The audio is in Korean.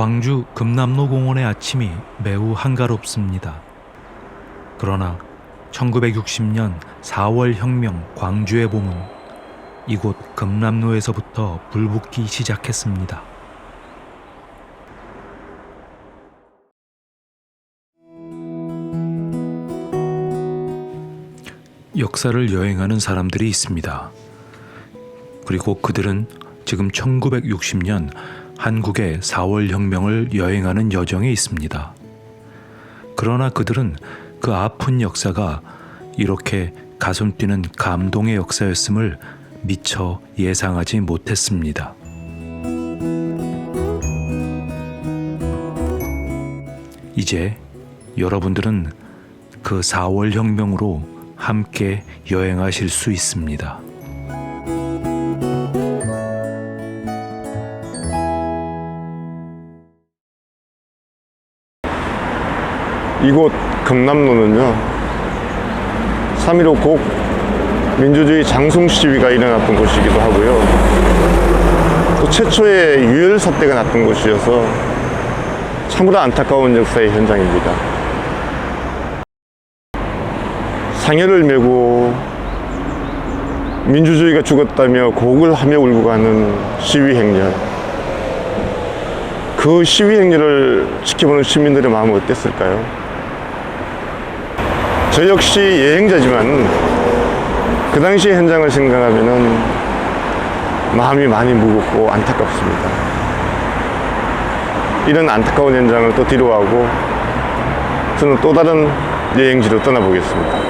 광주 금남로 공원의 아침이 매우 한가롭습니다. 그러나 1960년 4월 혁명 광주의 봄은 이곳 금남로에서부터 불붙기 시작했습니다. 역사를 여행하는 사람들이 있습니다. 그리고 그들은 지금 1960년 한국의 4월 혁명을 여행하는 여정에 있습니다. 그러나 그들은 그 아픈 역사가 이렇게 가슴 뛰는 감동의 역사였음을 미처 예상하지 못했습니다. 이제 여러분들은 그 4월 혁명으로 함께 여행하실 수 있습니다. 이곳 금남로는요 3.15 곡 민주주의 장송 시위가 일어났던 곳이기도 하고요. 또 최초의 유혈 사태가 났던 곳이어서 참으로 안타까운 역사의 현장입니다. 상여를 메고 민주주의가 죽었다며 곡을 하며 울고 가는 시위 행렬. 그 시위 행렬을 지켜보는 시민들의 마음은 어땠을까요? 저 역시 여행자지만 그 당시 현장을 생각하면 마음이 많이 무겁고 안타깝습니다. 이런 안타까운 현장을 또 뒤로 하고 저는 또 다른 여행지로 떠나보겠습니다.